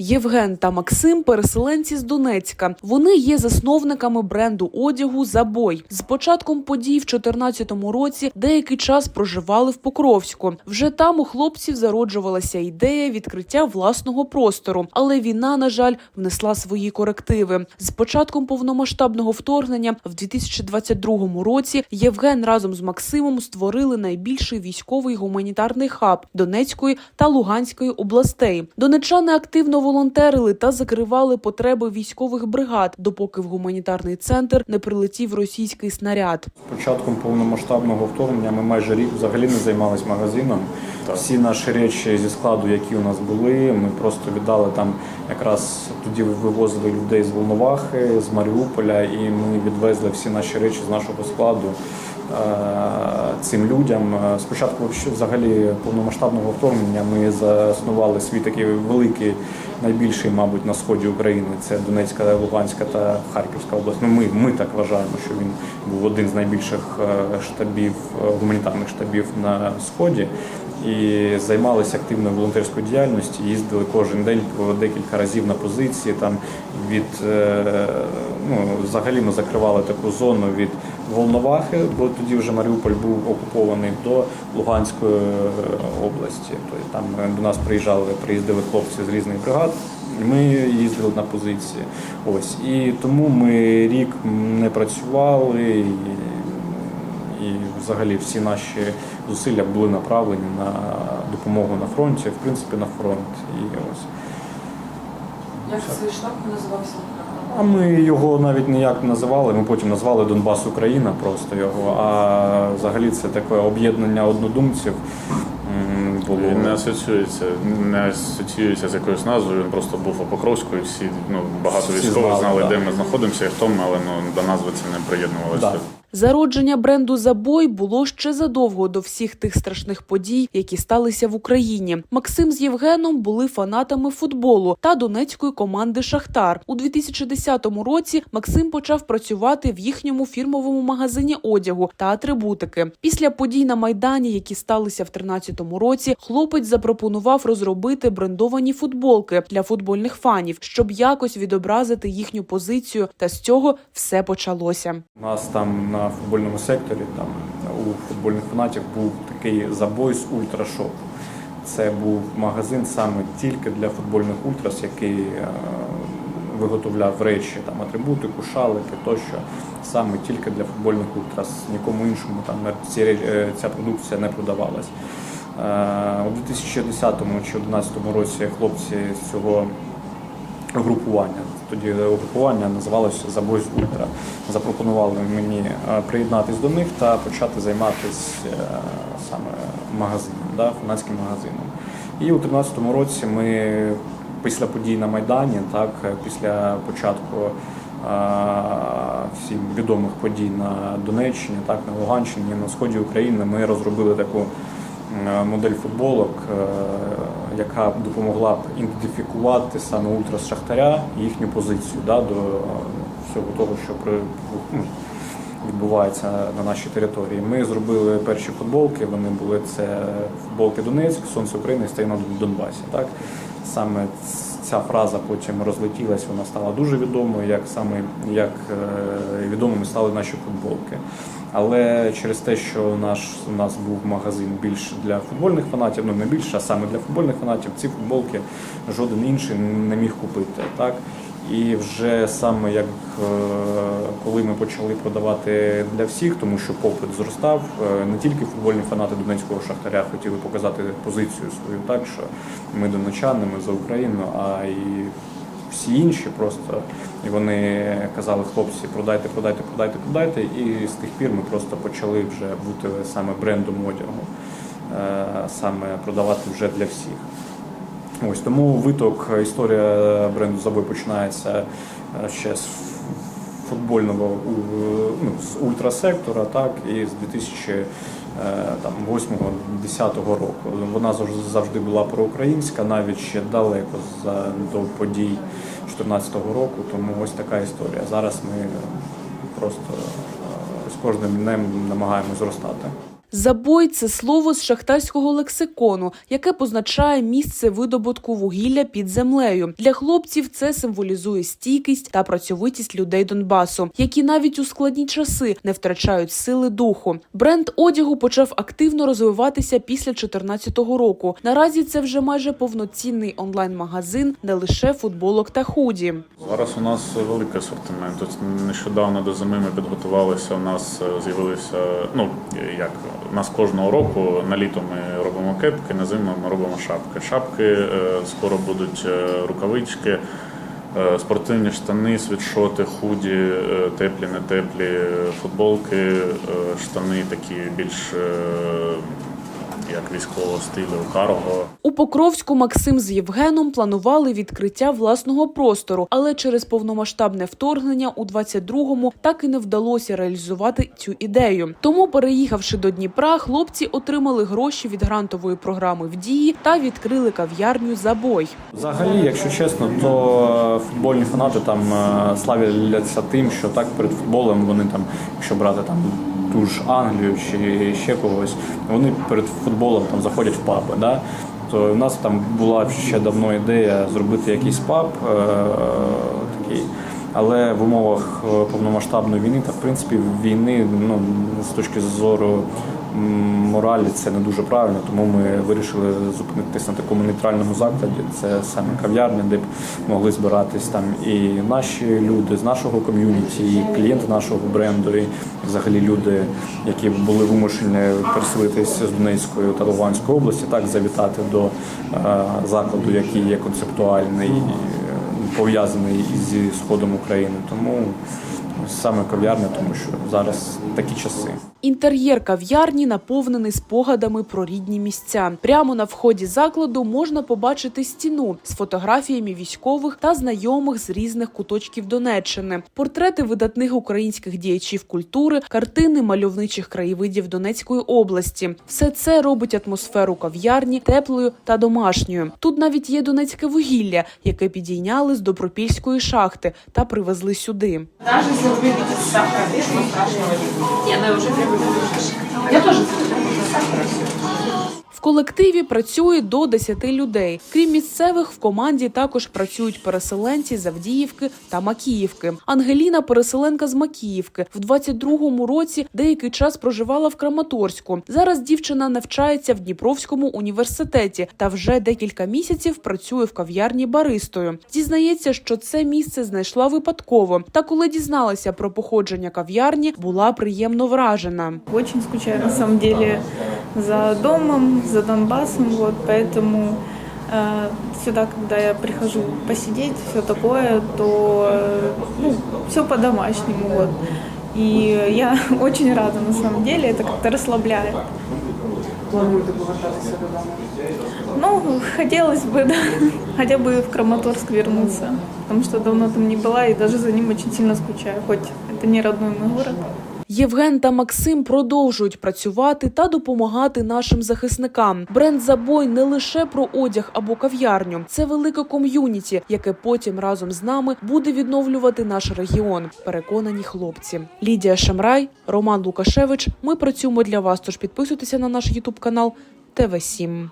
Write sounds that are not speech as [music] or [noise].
Євген та Максим переселенці з Донецька. Вони є засновниками бренду одягу Забой. З початком подій в 2014 році деякий час проживали в Покровську. Вже там у хлопців зароджувалася ідея відкриття власного простору, але війна, на жаль, внесла свої корективи. З початком повномасштабного вторгнення в 2022 році Євген разом з Максимом створили найбільший військовий гуманітарний хаб Донецької та Луганської областей. Донечани активно волонтерили та закривали потреби військових бригад, допоки в гуманітарний центр не прилетів російський снаряд. Початком повномасштабного вторгнення ми майже рік взагалі не займалися магазином. Всі наші речі зі складу, які у нас були, ми просто віддали там. Якраз тоді вивозили людей з Волновахи, з Маріуполя, і ми відвезли всі наші речі з нашого складу цим людям. Е, Спочатку взагалі повномасштабного вторгнення ми заснували свій такий великий, найбільший, мабуть, на сході України. Це Донецька, Луганська та Харківська область. Ну, ми, ми так вважаємо, що він був один з найбільших е, штабів, е, гуманітарних штабів на сході. І займалися активною волонтерською діяльністю, їздили кожен день по декілька разів на позиції. Там від е, ну взагалі ми закривали таку зону від Волновахи, бо тоді вже Маріуполь був окупований до Луганської е, області. Тобто там е, до нас приїжджали, приїздили хлопці з різних бригад. Ми їздили на позиції. Ось і тому ми рік не працювали. І взагалі всі наші зусилля були направлені на допомогу на фронті, в принципі, на фронт. І ось. Як цей штаб називався? А ми його навіть ніяк не називали. Ми потім назвали Донбас Україна, просто його. А взагалі це таке об'єднання однодумців було. Він не асоціюється, не асоціюється з якоюсь назвою. Він просто був у Покровську, і всі ну багато Всі військових знали, знали, да. де ми знаходимося і хто ми, але ну до назви це не приєднувалося. Да. Зародження бренду Забой було ще задовго до всіх тих страшних подій, які сталися в Україні. Максим з Євгеном були фанатами футболу та донецької команди Шахтар. У 2010 році Максим почав працювати в їхньому фірмовому магазині одягу та атрибутики. Після подій на майдані, які сталися в 2013 році, хлопець запропонував розробити брендовані футболки для футбольних фанів, щоб якось відобразити їхню позицію. Та з цього все почалося. У нас там на футбольному секторі, там у футбольних фанатів був такий забой з ультрашоп. Це був магазин саме тільки для футбольних ультрас, який е, виготовляв речі, там атрибутику, шалики тощо, саме тільки для футбольних ультрас. Нікому іншому там ці, е, ця продукція не продавалась. Е, У 2010 чи 2011 році хлопці з цього групування. Тоді групування називалося Забой з Ультра. Запропонували мені е, приєднатись до них та почати займатися саме магазином, да, фанатським магазином. І у 2013 році ми після подій на Майдані, так, е, після початку е, всім відомих подій на Донеччині, так, на Луганщині, на сході України, ми розробили таку е, модель футболок, е, яка допомогла б ідентифікувати саме ультрас Шахтаря і їхню позицію да, до е, всього того, що при, ну, відбувається на нашій території. Ми зробили перші футболки. Вони були це футболки Донецьк, Сонце України стає Донбасі. Так саме ця фраза потім розлетілась, вона стала дуже відомою, як саме як е, відомими стали наші футболки. Але через те, що наш у нас був магазин більш для футбольних фанатів, ну не більше, а саме для футбольних фанатів, ці футболки жоден інший не міг купити. Так і вже саме як е, коли ми почали продавати для всіх, тому що попит зростав, е, не тільки футбольні фанати Донецького шахтаря хотіли показати позицію свою, так що ми донечани, ми за Україну, а і всі інші просто і вони казали, хлопці, продайте, продайте, продайте, продайте. І з тих пір ми просто почали вже бути саме брендом одягу, е, саме продавати вже для всіх. Ось тому виток історія бренду Забой починається е, ще з футбольного ну, з ультрасектора, так і з 2008-2010 року. Вона завжди була проукраїнська, навіть ще далеко за до подій 2014 року. Тому ось така історія. Зараз ми просто е, з кожним днем намагаємося зростати. Забой це слово з шахтарського лексикону, яке позначає місце видобутку вугілля під землею. Для хлопців це символізує стійкість та працьовитість людей Донбасу, які навіть у складні часи не втрачають сили духу. Бренд одягу почав активно розвиватися після 2014 року. Наразі це вже майже повноцінний онлайн-магазин, не лише футболок та худі. Зараз у нас великий асортимент. Нещодавно до зими ми підготувалися. У нас е, з'явилися, ну як у нас кожного року на літо ми робимо кепки, на зиму ми робимо шапки. Шапки е, скоро будуть е, рукавички, е, спортивні штани, світшоти, худі, теплі, не теплі, е, футболки, штани такі більш як військового стилю, карго. У Покровську Максим з Євгеном планували відкриття власного простору, але через повномасштабне вторгнення у 22-му так і не вдалося реалізувати цю ідею. Тому, переїхавши до Дніпра, хлопці отримали гроші від грантової програми в дії та відкрили кав'ярню Забой. Взагалі, якщо чесно, то футбольні фанати там е, славляться тим, що так перед футболом вони там, якщо брати там ту ж Англію чи ще когось, вони перед футболом там заходять в паби. Да? То в нас там була ще давно ідея зробити якийсь паб е, такий. Але в умовах е, повномасштабної війни та в принципі війни ну з точки зору моралі це не дуже правильно, тому ми вирішили зупинитися на такому нейтральному закладі. Це саме кав'ярня, де б могли збиратись там і наші люди з нашого ком'юніті, і клієнти нашого бренду, і взагалі люди, які були вимушені переселитися з Донецької та Луганської області, так завітати до е, закладу, який є концептуальний. е, пов'язаний зі сходом України. Тому саме кав'ярня, тому що зараз такі часи. Інтер'єр кав'ярні наповнений спогадами про рідні місця. Прямо на вході закладу можна побачити стіну з фотографіями військових та знайомих з різних куточків Донеччини, портрети видатних українських діячів культури, картини мальовничих краєвидів Донецької області. Все це робить атмосферу кав'ярні теплою та домашньою. Тут навіть є донецьке вугілля, яке підійняли з добропільської шахти та привезли сюди. Если сахар. Она уже привыкла. Я тоже В колективі працює до 10 людей. Крім місцевих, в команді також працюють переселенці з Авдіївки та Макіївки. Ангеліна переселенка з Макіївки. В 22-му році деякий час проживала в Краматорську. Зараз дівчина навчається в Дніпровському університеті та вже декілька місяців працює в кав'ярні баристою. Зізнається, що це місце знайшла випадково. Та коли дізналася про походження кав'ярні, була приємно вражена. Очень скучаю на за домом, за Донбассом, вот, поэтому э, сюда, когда я прихожу посидеть, все такое, то э, ну, все по-домашнему, вот. И я [laughs] очень рада на самом деле, это как-то расслабляет. плануєте повертатися додому. Ну, хотелось бы, [laughs] да, хотя бы в Краматорск вернуться, потому что давно там не была и даже за ним очень сильно скучаю, хоть это не родной мой город. Євген та Максим продовжують працювати та допомагати нашим захисникам. Бренд Забой не лише про одяг або кав'ярню, це велике ком'юніті, яке потім разом з нами буде відновлювати наш регіон. Переконані хлопці. Лідія Шамрай, Роман Лукашевич. Ми працюємо для вас. Тож підписуйтеся на наш Ютуб канал ТВ 7